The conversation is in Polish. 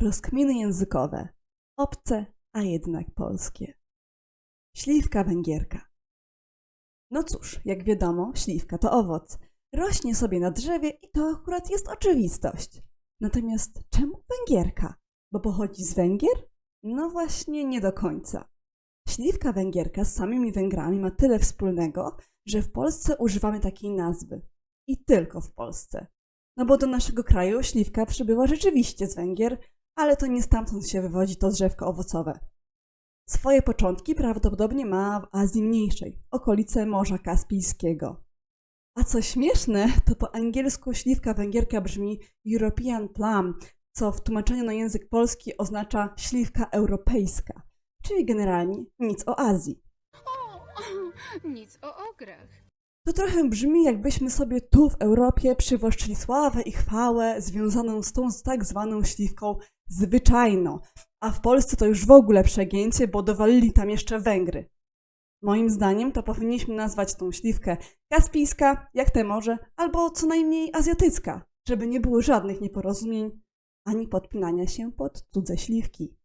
Rozkminy językowe. Obce, a jednak polskie. Śliwka węgierka. No cóż, jak wiadomo, śliwka to owoc. Rośnie sobie na drzewie i to akurat jest oczywistość. Natomiast czemu węgierka? Bo pochodzi z Węgier? No właśnie, nie do końca. Śliwka węgierka z samymi Węgrami ma tyle wspólnego, że w Polsce używamy takiej nazwy. I tylko w Polsce. No bo do naszego kraju śliwka przybyła rzeczywiście z Węgier, ale to nie stamtąd się wywodzi to drzewko owocowe. Swoje początki prawdopodobnie ma w Azji Mniejszej, okolice Morza Kaspijskiego. A co śmieszne, to po angielsku śliwka węgierka brzmi European Plum, co w tłumaczeniu na język polski oznacza śliwka europejska, czyli generalnie nic o Azji. O, nic o ograch. To trochę brzmi, jakbyśmy sobie tu w Europie przywłaszczyli sławę i chwałę związaną z tą tak zwaną śliwką zwyczajną, a w Polsce to już w ogóle przegięcie, bo dowalili tam jeszcze Węgry. Moim zdaniem to powinniśmy nazwać tą śliwkę kaspijska, jak te morze, albo co najmniej azjatycka, żeby nie było żadnych nieporozumień ani podpinania się pod cudze śliwki.